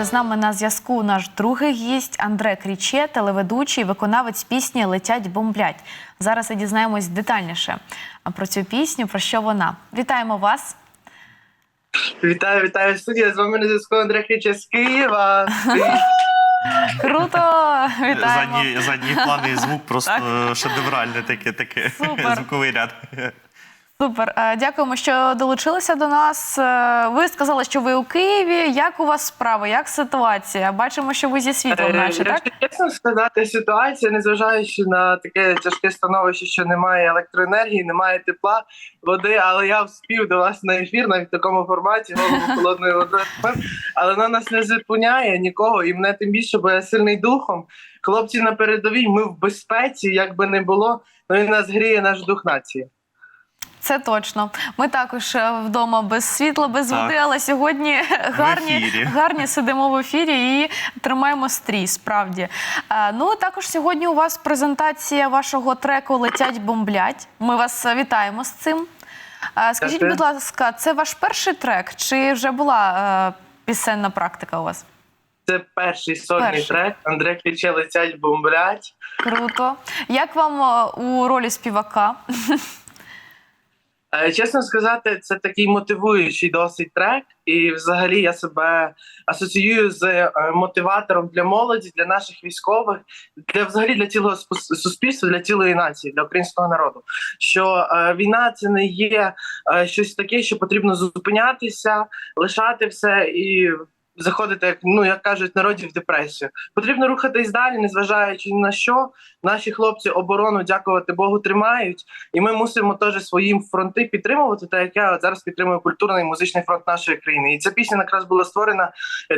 Адже з нами на зв'язку наш другий гість Андре Кріче, телеведучий, виконавець пісні Летять бомблять. Зараз і дізнаємось детальніше про цю пісню, про що вона. Вітаємо вас. Вітаю, вітаю студія. З вами на зв'язку Андрій Хича з Києва. Круто! Вітаємо. Задній, задній план і звук просто шедевральне таке, таке Супер. звуковий ряд. Супер. Е, Дякуємо, що долучилися до нас. Е, Ви сказали, що ви у Києві. Як у вас справи? Як ситуація? Бачимо, що ви зі світлом, наче, так? Чесно сказати, ситуація, незважаючи на таке тяжке становище, що немає електроенергії, немає тепла, води, але я вспів до вас на ефір навіть в такому форматі, голову холодною водою. Але вона нас не зупиняє нікого, і мене тим більше, бо я сильний духом. Хлопці на передовій, ми в безпеці, як би не було, ну і нас гріє наш дух нації. Це точно. Ми також е, вдома без світла, без Так. води, але сьогодні гарні, гарні сидимо в ефірі і тримаємо стрій. Справді. Е, Ну також сьогодні у вас презентація вашого треку Летять бомблять. Ми вас е, вітаємо з цим. Скажіть, будь ласка, це ваш перший трек, чи вже була пісенна практика у вас? Це перший сольний Перший. трек. Андрей Кліче летять бомблять. Круто. Як вам у ролі співака? Е, Чесно сказати, це такий мотивуючий досить трек, і взагалі я себе асоціюю з е, мотиватором для молоді, для наших військових, для взагалі для цілого суспільства, для цілої нації, для українського народу. Що е, війна це не є щось таке, що потрібно зупинятися, лишати все і. Заходити, як ну як кажуть, народі в депресію. Потрібно рухатись далі, незважаючи ні на що. Наші хлопці оборону, дякувати Богу, тримають. І ми мусимо теж своїм фронти підтримувати, так як я от зараз підтримую культурний і музичний фронт нашої країни. І ця пісня якраз була створена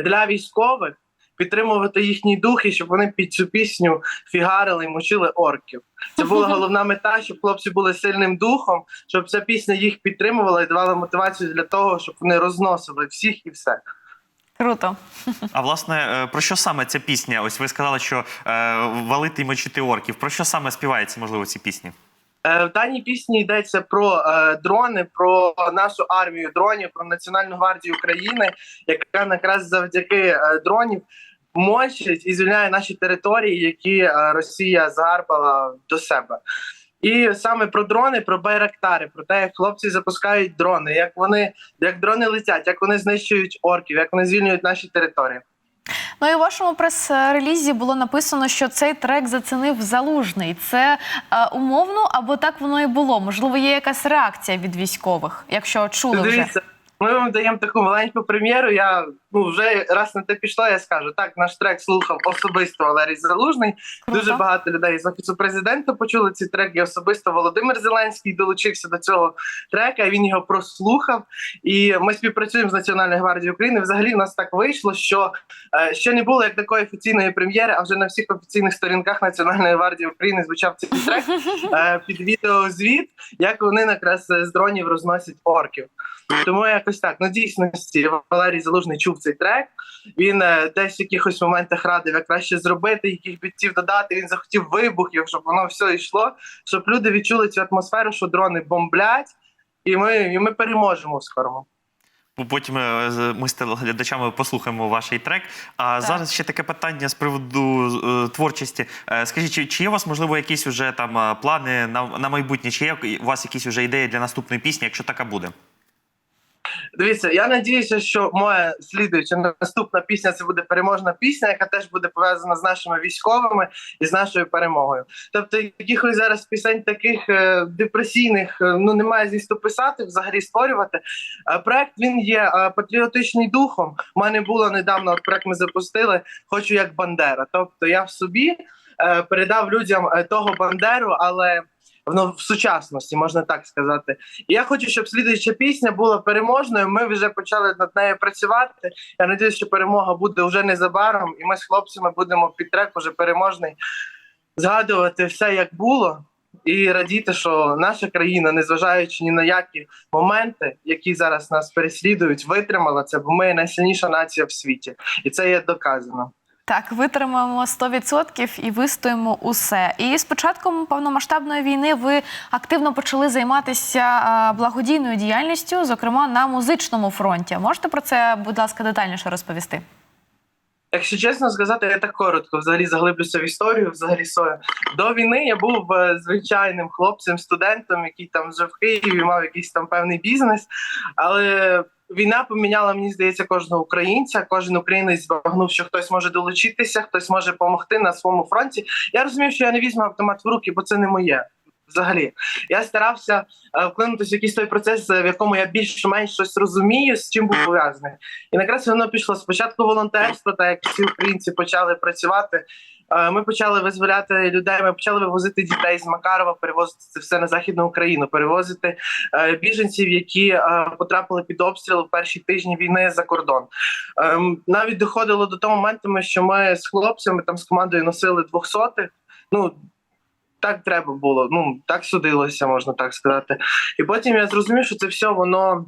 для військових. Підтримувати їхній дух і щоб вони під цю пісню фігарили і мочили орків. Це була головна мета, щоб хлопці були сильним духом, щоб ця пісня їх підтримувала і давала мотивацію для того, щоб вони розносили всіх і все. Круто. А власне, е, про що саме ця пісня? Ось ви сказали, що е, валити і мочити орків. Про що саме співається, можливо, ці пісні? Е, В даній пісні йдеться про е, дрони, про нашу армію дронів, про Національну гвардію України, яка якраз завдяки е, дронів мочить і звільняє наші території, які е, Росія загарбала до себе. І саме про дрони, про байрактари, про те, як хлопці запускають дрони, як вони як дрони летять, як вони знищують орків, як вони звільнюють наші території. Ну і у вашому прес-релізі було написано, що цей трек зацінив залужний. Це е, умовно або так воно і було? Можливо, є якась реакція від військових, якщо чули вже. Ми вам даємо таку маленьку прем'єру. Я ну вже раз на те пішло, я скажу так. Наш трек слухав особисто Валерій Залужний. Круто. Дуже багато людей з офісу президента почули ці треки. Особисто Володимир Зеленський долучився до цього трека. Він його прослухав. І ми співпрацюємо з Національною гвардією України. Взагалі, в нас так вийшло, що е, ще не було як такої офіційної прем'єри, а вже на всіх офіційних сторінках Національної гвардії України звучав цей трек е, під відеозвіт, як вони якраз з дронів розносять орків. Тому якось так. Ну дійсності Валерій Залужний чув цей трек. Він е, десь в якихось моментах радив, як краще зробити, яких бітців додати. Він захотів вибухів, щоб воно все йшло, щоб люди відчули цю атмосферу, що дрони бомблять, і ми, і ми переможемо в скорому. Потім е, з- ми з телеглядачами послухаємо ваш трек. А Так. зараз ще таке питання з приводу е, творчості. Е, скажіть, чи, чи є у вас можливо якісь уже там плани на, на майбутнє? Чи є у вас якісь уже ідеї для наступної пісні, якщо така буде? Дивіться, я надіюся, що моя слідуюча наступна пісня це буде переможна пісня, яка теж буде пов'язана з нашими військовими і з нашою перемогою. Тобто, якихось зараз пісень таких е, депресійних е, ну немає змісту писати, взагалі створювати. Е, проект він є е, патріотичний духом. У мене було недавно от проект ми запустили. Хочу як Бандера. Тобто я в собі е, передав людям е, того Бандеру, але. Воно в сучасності, можна так сказати. І я хочу, щоб слідуюча пісня була переможною. Ми вже почали над нею працювати. Я сподіваюся, що перемога буде вже незабаром, і ми з хлопцями будемо під трек уже переможний згадувати все, як було, і радіти, що наша країна, незважаючи ні на які моменти, які зараз нас переслідують, витримала це, бо ми найсильніша нація в світі, і це є доказано. Так, витримаємо 100% і вистоїмо усе. І з початком повномасштабної війни ви активно почали займатися благодійною діяльністю, зокрема на музичному фронті. Можете про це, будь ласка, детальніше розповісти? Якщо чесно сказати, я так коротко взагалі заглиблюся в історію. Взагалі сою. До війни я був е, звичайним хлопцем, студентом, який там вже в Києві мав якийсь там певний бізнес. Але війна поміняла, мені здається, кожного українця. Кожен українець збагнув, що хтось може долучитися, хтось може допомогти на своєму фронті. Я розумів, що я не візьму автомат в руки, бо це не моє. Взагалі, я старався е, вклинутися в якийсь той процес, в якому я більш-менш щось розумію, з чим був пов'язаний. І якраз воно пішло спочатку волонтерство, так як всі українці почали працювати. Е, Ми почали визволяти людей. Ми почали вивозити дітей з Макарова, перевозити це все на західну Україну, перевозити е, біженців, які е, потрапили під обстріл в перші тижні війни за кордон. Ем, Навіть доходило до того моменту, що ми з хлопцями там з командою носили двохсотих. Ну так треба було. Ну так судилося, можна так сказати. І потім я зрозумів, що це все воно.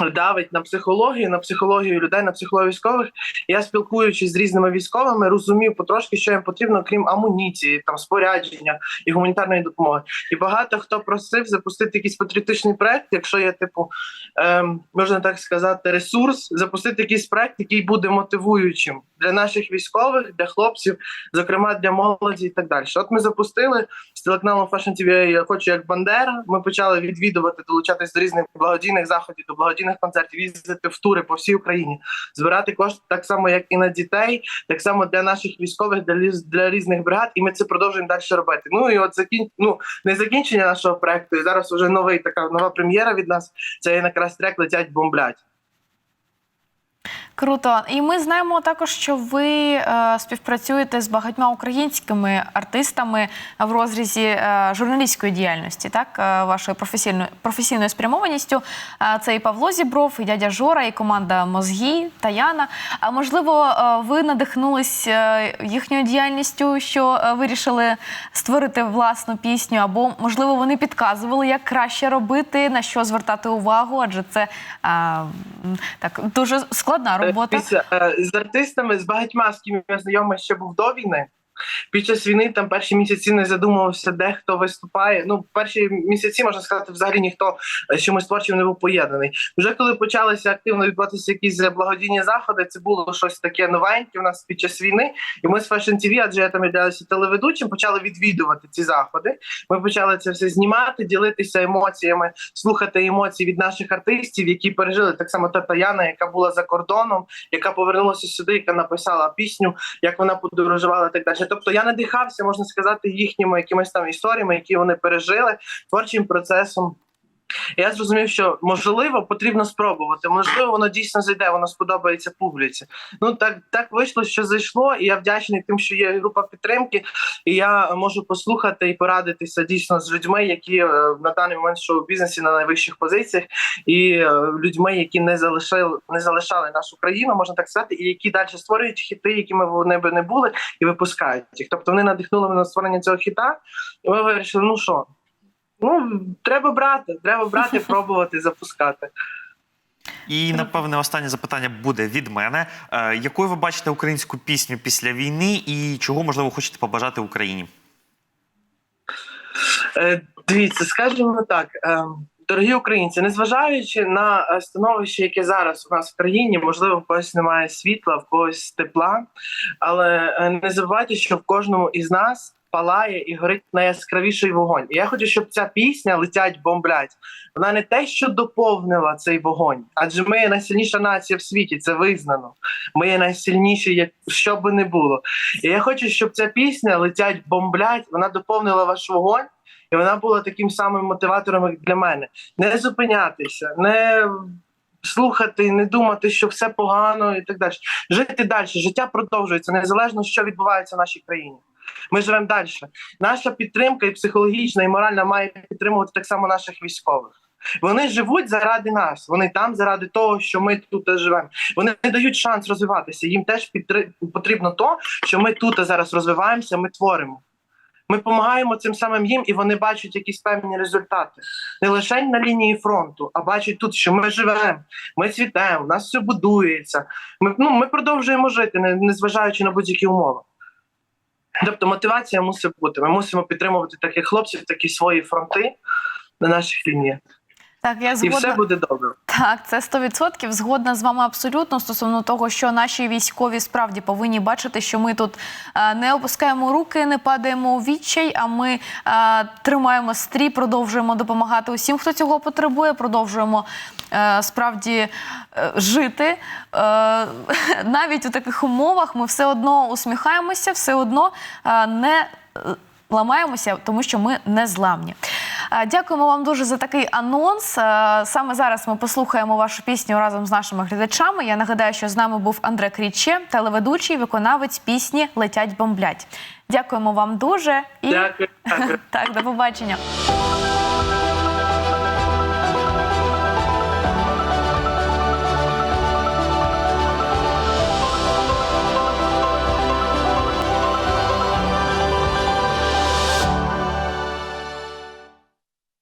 Давить на психологію, на психологію людей, на психологію військових. Я спілкуючись з різними військовими, розумів потрошки, що їм потрібно, крім амуніції, там спорядження і гуманітарної допомоги. І багато хто просив запустити якийсь патріотичний проект, якщо є типу, ем, можна так сказати, ресурс, запустити якийсь проект, який буде мотивуючим для наших військових, для хлопців, зокрема для молоді і так далі. От ми запустили з телеканалом Fashion TV «Я хочу як Бандера. Ми почали відвідувати, долучатись до різних благодійних заходів, до благодійних концертів, їздити в тури по всій Україні, збирати кошти так само, як і на дітей, так само для наших військових, для, для різних бригад, і ми це продовжуємо далі робити. Ну і от закін... ну, не закінчення нашого проекту. І зараз вже новий така нова прем'єра від нас. Це якраз трек летять бомблять. Круто. І ми знаємо також, що ви е, співпрацюєте з багатьма українськими артистами в розрізі е, журналістської діяльності, так, е, вашою професійною професійною спрямованістю. Е, це і Павло Зібров, і дядя Жора, і команда Мозгі, Таяна. А можливо, е, ви надихнулись е, їхньою діяльністю, що е, вирішили створити власну пісню, або можливо вони підказували, як краще робити, на що звертати увагу, адже це е, так дуже складна робота. Після, е, з артистами, з багатьма, з ким я знайомий ще був до війни. Під час війни там перші місяці не задумувався, де хто виступає. Ну, перші місяці, можна сказати, взагалі ніхто е, з чимось творчим не був поєднаний. Вже коли почалися активно відбуватися якісь благодійні заходи, це було щось таке новеньке у нас під час війни. І ми з Fashion TV, адже я там являлася телеведучим, почали відвідувати ці заходи. Ми почали це все знімати, ділитися емоціями, слухати емоції від наших артистів, які пережили так само та Таяна, яка була за кордоном, яка повернулася сюди, яка написала пісню, як вона подорожувала так далі. Тобто я надихався, можна сказати, їхніми якимись там історіями, які вони пережили творчим процесом. Я зрозумів, що можливо потрібно спробувати. Можливо, воно дійсно зайде, воно сподобається публіці. Ну так так вийшло, що зайшло, і я вдячний тим, що є група підтримки, і я можу послухати і порадитися дійсно з людьми, які е, на даний момент в шоу-бізнесі на найвищих позиціях, і е, людьми, які не залишили, не залишали нашу країну, можна так сказати, і які далі створюють хіти, якими вони би не були, і випускають їх. Тобто вони надихнули мене на створення цього хіта, і ми вирішили, ну що. Ну, треба брати, треба брати, пробувати, запускати. І напевне останнє запитання буде від мене. Е, якою ви бачите українську пісню після війни, і чого можливо хочете побажати Україні? Е, дивіться, скажімо так, е, дорогі українці, незважаючи на е, становище, яке зараз у нас в країні, можливо, в когось немає світла, в когось тепла, але е, не забувайте, що в кожному із нас. Палає і горить найяскравіший вогонь. І я хочу, щоб ця пісня летять бомблять. Вона не те, що доповнила цей вогонь, адже ми є найсильніша нація в світі, це визнано. Ми є найсильніші, як що би не було. І я хочу, щоб ця пісня летять бомблять, вона доповнила ваш вогонь, і вона була таким самим мотиватором, як для мене. Не зупинятися, не слухати, не думати, що все погано і так далі. Жити далі. Життя продовжується, незалежно що відбувається в нашій країні. Ми живемо далі. Наша підтримка і психологічна, і моральна має підтримувати так само наших військових. Вони живуть заради нас. Вони там заради того, що ми тут живемо. Вони не дають шанс розвиватися. Їм теж підтри... потрібно то, що ми тут зараз розвиваємося, ми творимо. Ми допомагаємо цим самим їм, і вони бачать якісь певні результати. Не лише на лінії фронту, а бачать тут, що ми живемо, ми цвітемо, нас все будується. Ми, ну, ми продовжуємо жити, не- незважаючи на будь-які умови. Тобто мотивація мусить бути. Ми мусимо підтримувати таких хлопців, такі свої фронти на наших лініях. Так, я і все буде добре. Так, це 100% згодна з вами абсолютно стосовно того, що наші військові справді повинні бачити, що ми тут е, не опускаємо руки, не падаємо у відчай, а ми е, тримаємо стрій, продовжуємо допомагати усім, хто цього потребує, продовжуємо е, справді жити. Е, навіть у таких умовах ми все одно усміхаємося, все одно е, не ламаємося, тому що ми не зламні. Дякуємо вам дуже за такий анонс. Саме зараз ми послухаємо вашу пісню разом з нашими глядачами. Я нагадаю, що з нами був Андре Кріче, телеведучий, виконавець пісні Летять бомблять. Дякуємо вам дуже і. Дякую. так, до побачення.